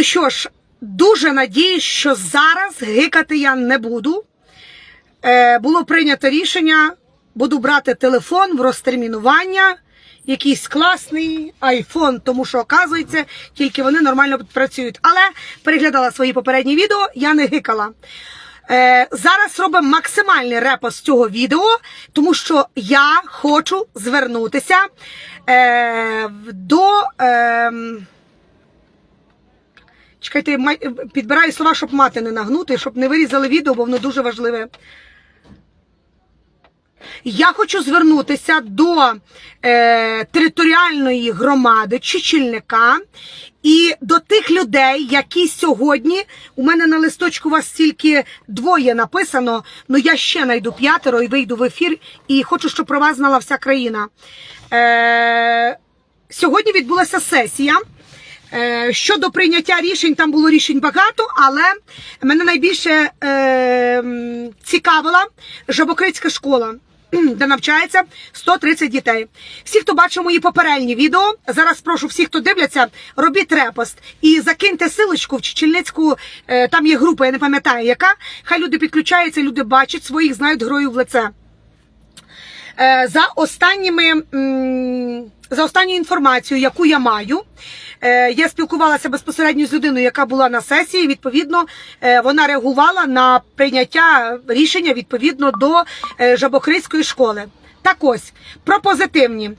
Ну що ж, дуже надіюсь, що зараз гикати я не буду. Е, було прийнято рішення, буду брати телефон в розтермінування, якийсь класний айфон, тому що, оказується, тільки вони нормально працюють. Але переглядала свої попередні відео, я не гикала. Е, зараз робимо максимальний репост цього відео, тому що я хочу звернутися е, до. Е, Чекайте, підбираю слова, щоб мати не нагнути, щоб не вирізали відео, бо воно дуже важливе. Я хочу звернутися до е, територіальної громади Чечільника і до тих людей, які сьогодні у мене на листочку вас тільки двоє написано. Ну я ще знайду п'ятеро і вийду в ефір. І хочу, щоб про вас знала вся країна. Е, сьогодні відбулася сесія. Е, Щодо прийняття рішень, там було рішень багато, але мене найбільше е, цікавила Жабокрицька школа. Де навчається 130 дітей. Всі, хто бачив мої попередні відео, зараз прошу всіх, хто дивляться, робіть репост і закиньте силочку в Чечільницьку. е, Там є група, я не пам'ятаю, яка. Хай люди підключаються, люди бачать своїх, знають героїв в лице. Е, за останніми за останньою інформацією, яку я маю, е, я спілкувалася безпосередньо з людиною, яка була на сесії. Відповідно, е, вона реагувала на прийняття рішення відповідно до е, Жабохрицької школи. Так ось про позитивні.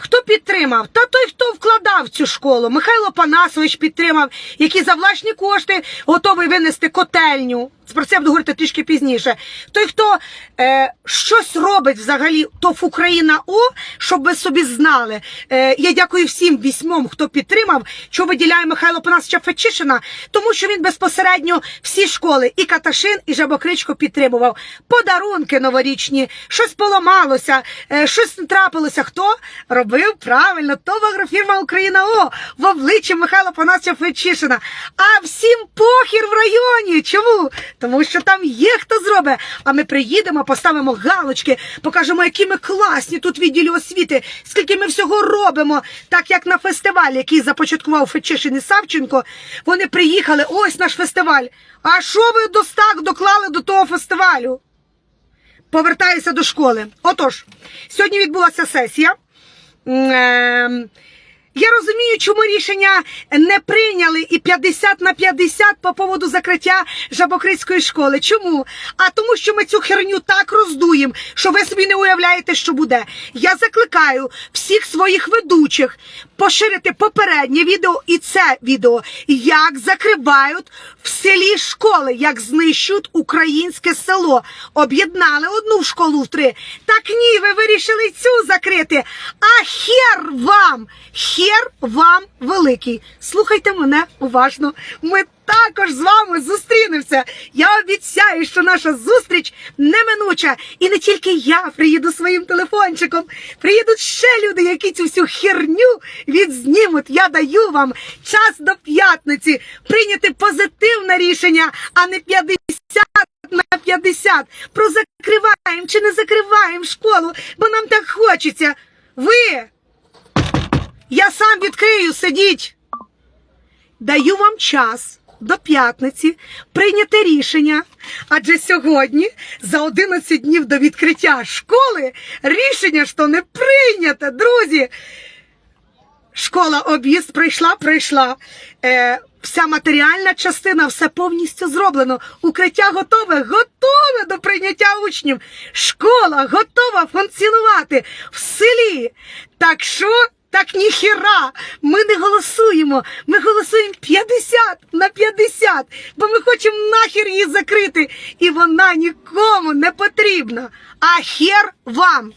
Хто підтримав? Та той, хто вкладав цю школу. Михайло Панасович підтримав, який за власні кошти готовий винести котельню. Про це я буду говорити трішки пізніше. Той, хто е, щось робить взагалі, то Україна О, щоб ви собі знали. Е, я дякую всім вісьмом, хто підтримав, що виділяє Михайло Панасовича Фечишина, тому що він безпосередньо всі школи, і Каташин, і Жабокричко підтримував. Подарунки новорічні, щось поламалося, е, щось не трапилося. Хто робив правильно? То агрофірма Україна О в обличчі Михайла Панасовича Фечишина. А всім похір в районі. Чому? Тому що там є хто зробить. А ми приїдемо, поставимо галочки, покажемо, які ми класні тут відділі освіти, скільки ми всього робимо. Так як на фестивалі, який започаткував Фечишин і Савченко, вони приїхали. Ось наш фестиваль. А що ви до стак доклали до того фестивалю? Повертаюся до школи. Отож, сьогодні відбулася сесія. Я розумію, чому рішення не прийняли і 50 на 50 по поводу закриття Жабокрицької школи. Чому? А тому, що ми цю херню так роздуємо, що ви собі не уявляєте, що буде. Я закликаю всіх своїх ведучих поширити попереднє відео і це відео, як закривають в селі школи, як знищують українське село. Об'єднали одну школу в три. Так ні, ви вирішили цю закрити. А хер вам! Хер вам великий. Слухайте мене уважно. Ми також з вами зустрінемося. Я обіцяю, що наша зустріч неминуча. І не тільки я приїду своїм телефончиком. Приїдуть ще люди, які цю всю херню відзнімуть. Я даю вам час до п'ятниці прийняти позитивне рішення, а не 50 на 50. Про закриваємо чи не закриваємо школу, бо нам так хочеться. Ви я сам відкрию, сидіть. Даю вам час до п'ятниці прийняти рішення. Адже сьогодні, за 11 днів до відкриття школи, рішення то не прийняте, друзі. Школа об'їзд прийшла, прийшла. Е, вся матеріальна частина, все повністю зроблено. Укриття готове, готове до прийняття учнів. Школа готова функціонувати в селі. Так що. Так ніхіра, ми не голосуємо. Ми голосуємо 50 на 50, бо ми хочемо нахер її закрити. І вона нікому не потрібна. А хер вам.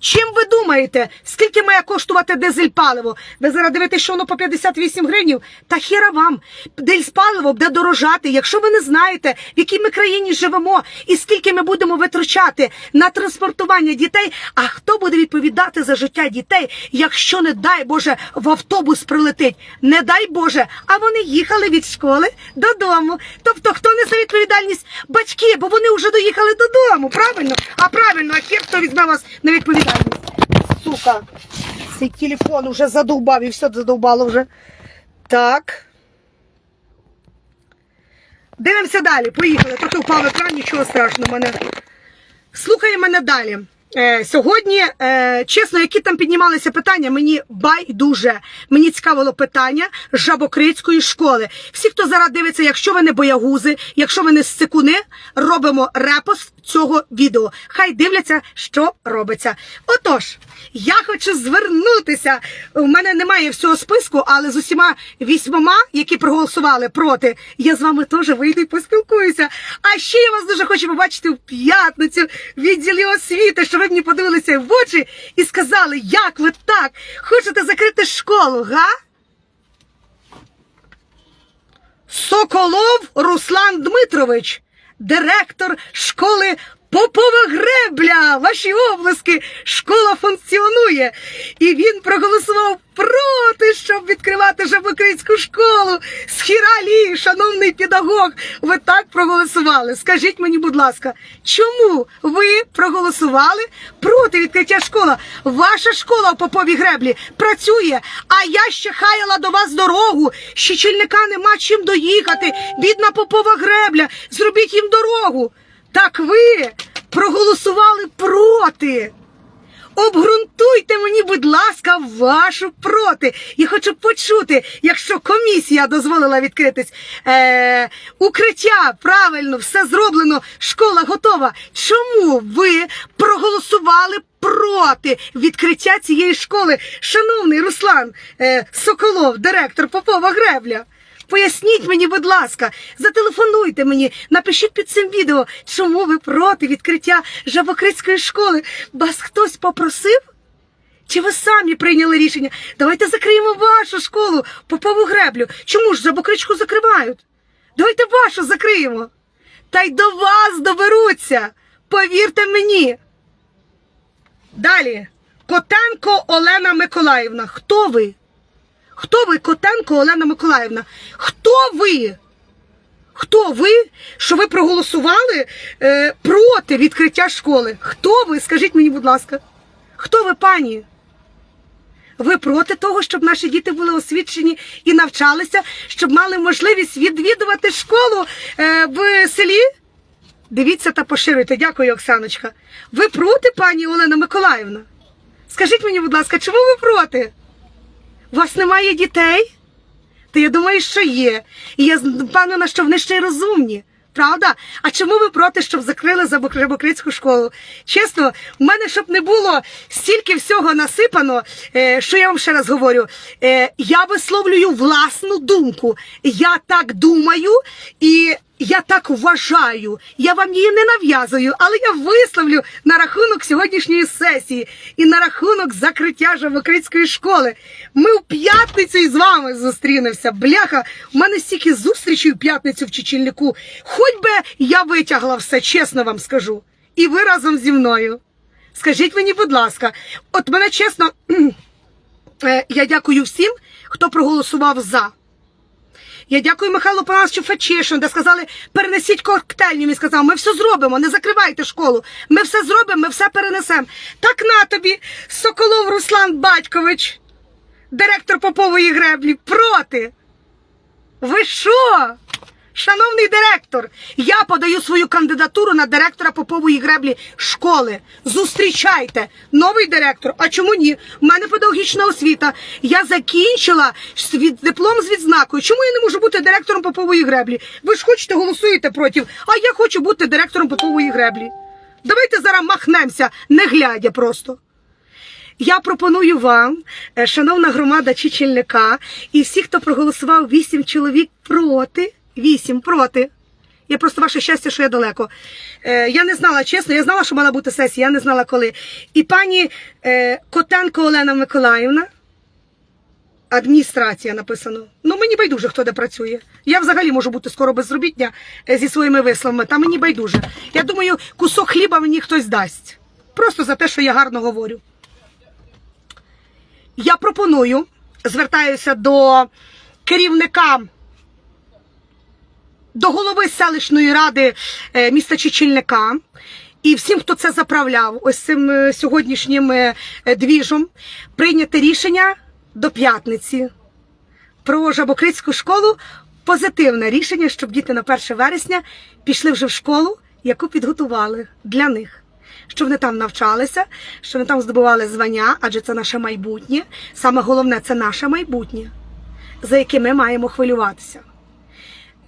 Чим ви думаєте, скільки має коштувати дизель паливо? Ви зараз дивитесь, що воно по 58 гривнів? Та хіра вам. Дизель паливо буде дорожати, якщо ви не знаєте, в якій ми країні живемо і скільки ми будемо витрачати на транспортування дітей. А хто буде відповідати за життя дітей, якщо, не дай Боже, в автобус прилетить? Не дай Боже, а вони їхали від школи додому. Тобто, хто несе відповідальність? Батьки, бо вони вже доїхали додому. Правильно? А правильно, а хер хто візьме вас на відповідальність? Сука, цей телефон вже задовбав і все задовбало вже. Так. Дивимося далі. Поїхали. Трохи впав екран, нічого страшного. Мене слухає мене далі. Е, сьогодні, е, чесно, які там піднімалися питання, мені байдуже. Мені цікавило питання Жабокрицької школи. Всі, хто зараз дивиться, якщо ви не боягузи, якщо ви не сцикуни, робимо репост цього відео. Хай дивляться, що робиться. Отож, я хочу звернутися. У мене немає всього списку, але з усіма вісьмома, які проголосували проти, я з вами теж вийду і поспілкуюся. А ще я вас дуже хочу побачити в п'ятницю в відділі освіти, що ви мені подивилися в очі і сказали, як ви так хочете закрити школу, га? Соколов Руслан Дмитрович, директор школи Попова Гребля. Ваші обласки. Школа функціонує. І він проголосував проти, щоб відкривати Жабокрицьку школу. Схіралі, шановний педагог, ви так проголосували. Скажіть мені, будь ласка, чому ви проголосували проти відкриття школи? Ваша школа в Поповій Греблі працює, а я ще хаяла до вас дорогу. Щечільника нема чим доїхати. Бідна Попова Гребля. Зробіть їм дорогу. Так ви проголосували проти. Обґрунтуйте мені, будь ласка, вашу проти. Я хочу почути, якщо комісія дозволила відкритись е, укриття, правильно, все зроблено, школа готова. Чому ви проголосували проти відкриття цієї школи? Шановний Руслан е, Соколов, директор Попова Гребля. Поясніть мені, будь ласка, зателефонуйте мені, напишіть під цим відео, чому ви проти відкриття Жабокрицької школи. Вас хтось попросив? Чи ви самі прийняли рішення? Давайте закриємо вашу школу, попову греблю. Чому ж Жабокричку закривають? Давайте вашу закриємо. Та й до вас доберуться. Повірте мені. Далі. Котенко Олена Миколаївна. Хто ви? Хто ви, Котенко Олена Миколаївна? Хто ви? Хто ви, що ви проголосували е, проти відкриття школи? Хто ви? Скажіть мені, будь ласка, хто ви, пані? Ви проти того, щоб наші діти були освічені і навчалися, щоб мали можливість відвідувати школу е, в селі? Дивіться та поширюйте. Дякую, Оксаночка. Ви проти, пані Олена Миколаївна? Скажіть мені, будь ласка, чому ви проти? У вас немає дітей? Та я думаю, що є. І я впевнена, що вони ще й розумні. Правда? А чому ви проти, щоб закрили Забокрицьку школу? Чесно, в мене щоб не було стільки всього насипано, е, що я вам ще раз говорю, е, я висловлюю власну думку. Я так думаю і я так вважаю. Я вам її не нав'язую, але я висловлю на рахунок сьогоднішньої сесії і на рахунок закриття Жавокрицької школи. Ми в п'ятницю із вами зустрінемося. Бляха, у мене стільки зустрічей в п'ятницю в Чечільнику. Хоч би я витягла все, чесно вам скажу. І ви разом зі мною. Скажіть мені, будь ласка, от мене чесно, е, я дякую всім, хто проголосував за. Я дякую Михайлу Панасовичу Фечишину, де сказали, перенесіть коктейльню. Він сказав, ми все зробимо, не закривайте школу. Ми все зробимо, ми все перенесемо. Так на тобі, Соколов Руслан Батькович, директор Попової греблі, проти. Ви що? Шановний директор, я подаю свою кандидатуру на директора Попової греблі школи. Зустрічайте новий директор. А чому ні? У мене педагогічна освіта. Я закінчила диплом з відзнакою. Чому я не можу бути директором Попової греблі? Ви ж хочете голосуєте проти, а я хочу бути директором Попової греблі. Давайте зараз махнемося, не глядя просто. Я пропоную вам, е, шановна громада Чечільника, і всі, хто проголосував вісім чоловік проти, вісім проти. Я просто ваше щастя, що я далеко. Е, я не знала, чесно, я знала, що мала бути сесія, я не знала коли. І пані е, Котенко Олена Миколаївна, адміністрація написано. Ну мені байдуже, хто де працює. Я взагалі можу бути скоро безробітня е, зі своїми висловами, та мені байдуже. Я думаю, кусок хліба мені хтось дасть. Просто за те, що я гарно говорю. Я пропоную, звертаюся до керівника, до голови селищної ради е, міста Чечільника і всім, хто це заправляв, ось цим е, сьогоднішнім е, двіжом, прийняти рішення до п'ятниці про Жабокрицьку школу позитивне рішення, щоб діти на 1 вересня пішли вже в школу, яку підготували для них. Щоб вони там навчалися, щоб вони там здобували звання, адже це наше майбутнє. Саме головне це наше майбутнє, за яке ми маємо хвилюватися.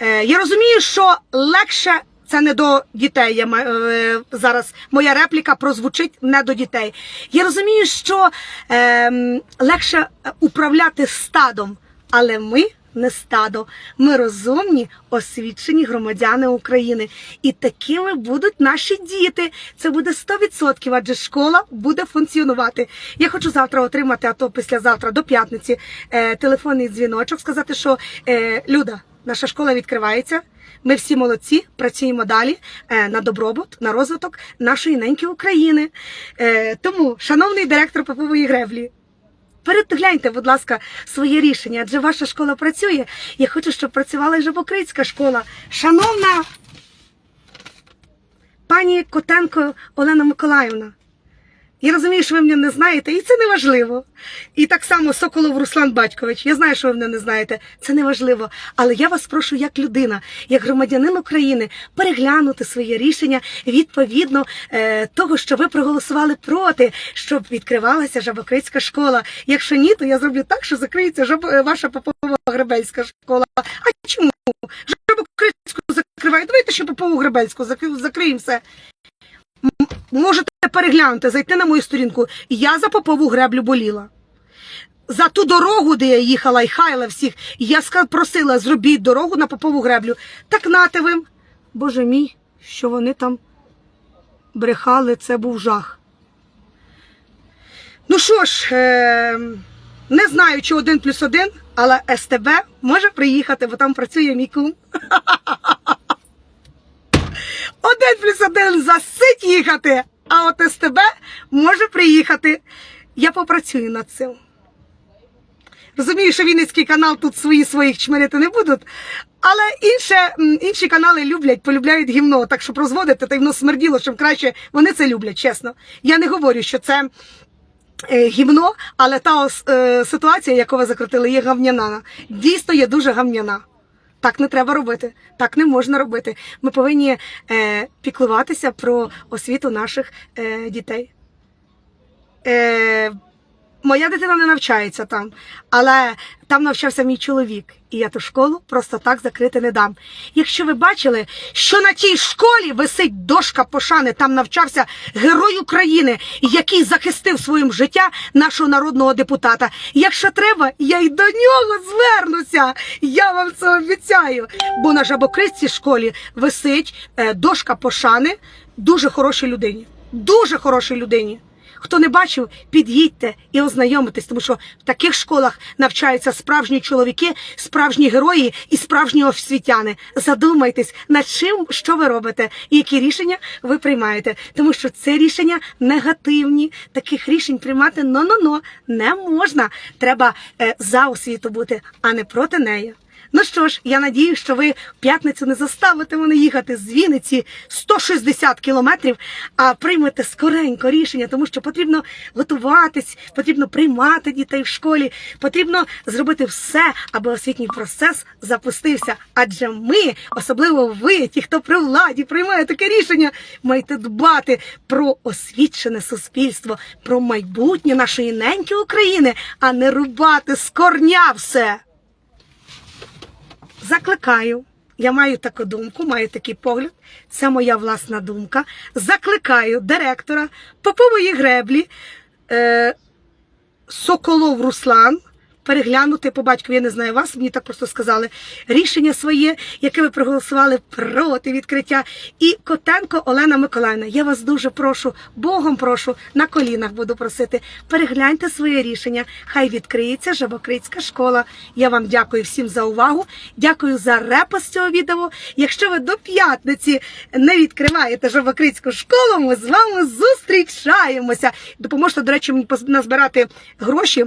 Е, я розумію, що легше це не до дітей. Я е, зараз моя репліка прозвучить не до дітей. Я розумію, що е, легше управляти стадом, але ми. Не стадо, ми розумні, освічені громадяни України. І такими будуть наші діти. Це буде 100%, адже школа буде функціонувати. Я хочу завтра отримати, а то післязавтра до п'ятниці, е, телефонний дзвіночок, сказати, що е, Люда, наша школа відкривається. Ми всі молодці, працюємо далі е, на добробут, на розвиток нашої неньки України. Е, тому, шановний директор Попової греблі, перегляньте, будь ласка, своє рішення, адже ваша школа працює. Я хочу, щоб працювала і Жабокрицька школа. Шановна пані Котенко Олена Миколаївна. Я розумію, що ви мене не знаєте, і це не важливо. І так само Соколов Руслан Батькович. Я знаю, що ви мене не знаєте. Це не важливо. Але я вас прошу, як людина, як громадянин України, переглянути своє рішення відповідно е, того, що ви проголосували проти, щоб відкривалася Жабокрицька школа. Якщо ні, то я зроблю так, що закриється жаб... е, ваша попова гребельська школа. А чому? Жабокрицьку закривають. Давайте ще попову гребельську закриємо все. Можете переглянути, зайти на мою сторінку. Я за попову греблю боліла. За ту дорогу, де я їхала і хайла всіх, я просила, зробіть дорогу на попову греблю. Так нате ви. Боже мій, що вони там брехали, це був жах. Ну що ж, е- не знаю, чи один плюс один, але СТБ може приїхати, бо там працює мій кум. Один плюс один засить їхати, а от СТБ може приїхати. Я попрацюю над цим. Розумію, що Вінницький канал тут свої своїх чмирити не будуть, але інше, інші канали люблять, полюбляють гімно, так що розводити, та й воно смерділо, щоб краще вони це люблять, чесно. Я не говорю, що це е, гімно, але та ос- е, ситуація, яку ви закрутили, є гавняна. Дійсно є дуже гавняна. Так не треба робити, так не можна робити. Ми повинні е, піклуватися про освіту наших е, дітей. Е, моя дитина не навчається там, але там навчався мій чоловік, і я ту школу просто так закрити не дам. Якщо ви бачили, що на тій школі висить дошка пошани, там навчався герой України, який захистив своїм життя нашого народного депутата. Якщо треба, я й до нього звернуся. Я вам це обіцяю. Бо на жабокритській школі висить е, дошка пошани дуже хорошій людині. Дуже хорошій людині. Хто не бачив, під'їдьте і ознайомитесь, тому що в таких школах навчаються справжні чоловіки, справжні герої і справжні освітяни. Задумайтесь над чим, що ви робите, і які рішення ви приймаєте. Тому що це рішення негативні. Таких рішень приймати но-но-но не можна. Треба е, за освіту бути, а не проти неї. Ну що ж, я надію, що ви в п'ятницю не заставите мене їхати з Вінниці 160 кілометрів, а приймете скоренько рішення, тому що потрібно готуватись, потрібно приймати дітей в школі, потрібно зробити все, аби освітній процес запустився. Адже ми, особливо ви, ті, хто при владі приймає таке рішення, маєте дбати про освічене суспільство, про майбутнє нашої неньки України, а не рубати з корня все закликаю. Я маю таку думку, маю такий погляд. Це моя власна думка. Закликаю директора попової греблі е, Соколов Руслан. Переглянути по батькові, я не знаю вас, мені так просто сказали рішення своє, яке ви проголосували проти відкриття. І Котенко Олена Миколаївна, я вас дуже прошу, Богом прошу, на колінах буду просити. Перегляньте своє рішення. Хай відкриється Жабокрицька школа. Я вам дякую всім за увагу. Дякую за репост цього відео. Якщо ви до п'ятниці не відкриваєте Жабокрицьку школу, ми з вами зустрічаємося. Допоможете, до речі, мені назбирати гроші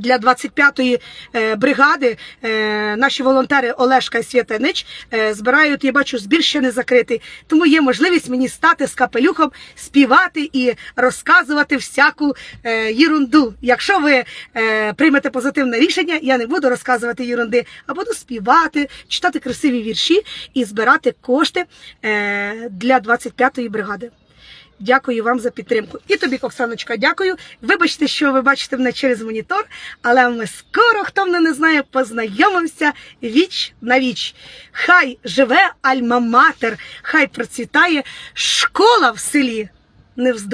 Для 25-ї е, бригади е, наші волонтери Олешка і Святанич е, збирають, я бачу, збір ще не закритий. Тому є можливість мені стати з капелюхом, співати і розказувати всяку е, єрунду. Якщо ви е, приймете позитивне рішення, я не буду розказувати єрунди, а буду співати, читати красиві вірші і збирати кошти е, для 25-ї бригади. Дякую вам за підтримку. І тобі, Оксаночка, дякую. Вибачте, що ви бачите мене через монітор, але ми скоро, хто мене не знає, познайомимося віч на віч. Хай живе альма-матер, хай процвітає школа в селі. Не вздумай.